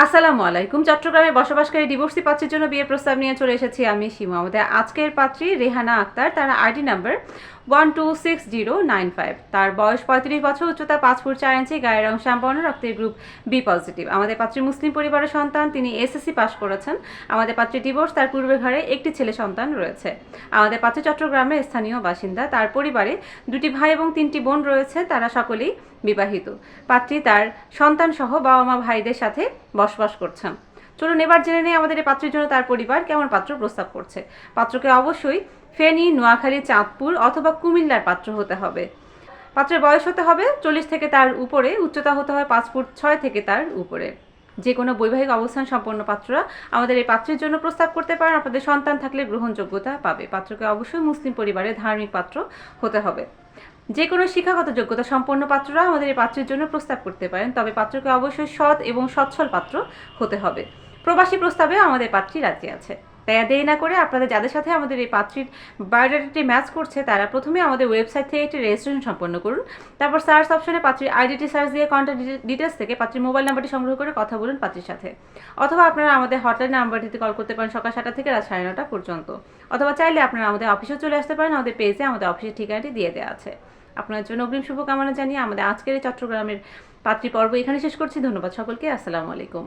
আসসালামু আলাইকুম। চট্টগ্রামে বসবাসকারী ডিভোর্সি পাত্রের জন্য বিয়ের প্রস্তাব নিয়ে চলে এসেছি আমি সীমা আমাদের আজকের পাত্রী রেহানা আক্তার, তার ID number one two six zero nine five তার বয়স পঁয়ত্রিশ বছর, উচ্চতা পাঁচ ফুট চার ইঞ্চি, গায়ের রং শ্যামবর্ণ রক্তের গ্রুপ বি পজিটিভ আমাদের পাত্রী মুসলিম পরিবারের সন্তান, তিনি এসএসসি পাশ করেছেন। আমাদের পাত্রী ডিভোর্স তার পূর্বের ঘরে একটি ছেলে সন্তান রয়েছে। আমাদের পাত্রী চট্টগ্রামের স্থানীয় বাসিন্দা। তার পরিবারে দুটি ভাই এবং তিনটি বোন রয়েছে, তারা সকলেই বিবাহিত। পাত্রী তার সন্তান সহ বাবা মা ভাইদের সাথে বসবাস করছেন। চলুন এবার জেনে নেই আমাদের এই পাত্রের জন্য তার পরিবার কেমন পাত্র প্রস্তাব করছে। পাত্রকে অবশ্যই ফেনী, নোয়াখালী, চাঁদপুর অথবা কুমিল্লার পাত্র হতে হবে। পাত্রের বয়স হতে হবে চল্লিশ থেকে তার উপরে, উচ্চতা হতে হয় পাঁচ ফুট ছয় থেকে তার উপরে। যে কোনো বৈবাহিক অবস্থান সম্পন্ন পাত্ররা আমাদের এই পাত্রের জন্য প্রস্তাব করতে পারেন। আপনাদের সন্তান থাকলে গ্রহণযোগ্যতা পাবে। পাত্রকে অবশ্যই মুসলিম পরিবারের ধার্মিক পাত্র হতে হবে। যে কোনো শিক্ষাগত যোগ্যতা সম্পন্ন পাত্ররা আমাদের এই পাত্রের জন্য প্রস্তাব করতে পারেন। তবে পাত্রকে অবশ্যই সৎ এবং সচ্ছল পাত্র হতে হবে। প্রবাসী প্রস্তাবে আমাদের পাত্রী রাজি আছে। তাই দেরি না করে আপনাদের যাদের সাথে আমাদের এই পাত্রীর বায়োডাটাটি ম্যাচ করছে, তারা প্রথমে আমাদের ওয়েবসাইট থেকে একটি রেজিস্ট্রেশন সম্পন্ন করুন। তারপর সার্চ অপশনে পাত্রীর আইডিটি সার্চ দিয়ে কন্ট্যাক্ট ডিটেলস থেকে পাত্রীর মোবাইল নাম্বারটি সংগ্রহ করে কথা বলুন পাত্রীর সাথে। অথবা আপনারা আমাদের হটলাইন নাম্বারটিতে কল করতে পারেন সকাল সাতটা থেকে রাত সাড়ে নটা পর্যন্ত। অথবা চাইলে আপনারা আমাদের অফিসেও চলে আসতে পারেন, আমাদের পেজে আমাদের অফিসের ঠিকানাটি দিয়ে দেওয়া আছে। আপনার জন্য অগ্রিম শুভকামনা জানিয়ে আমাদের আজকের এই চট্টগ্রামের পাত্রী পর্ব এখানে শেষ করছি। ধন্যবাদ সকলকে, আসসালামু আলাইকুম।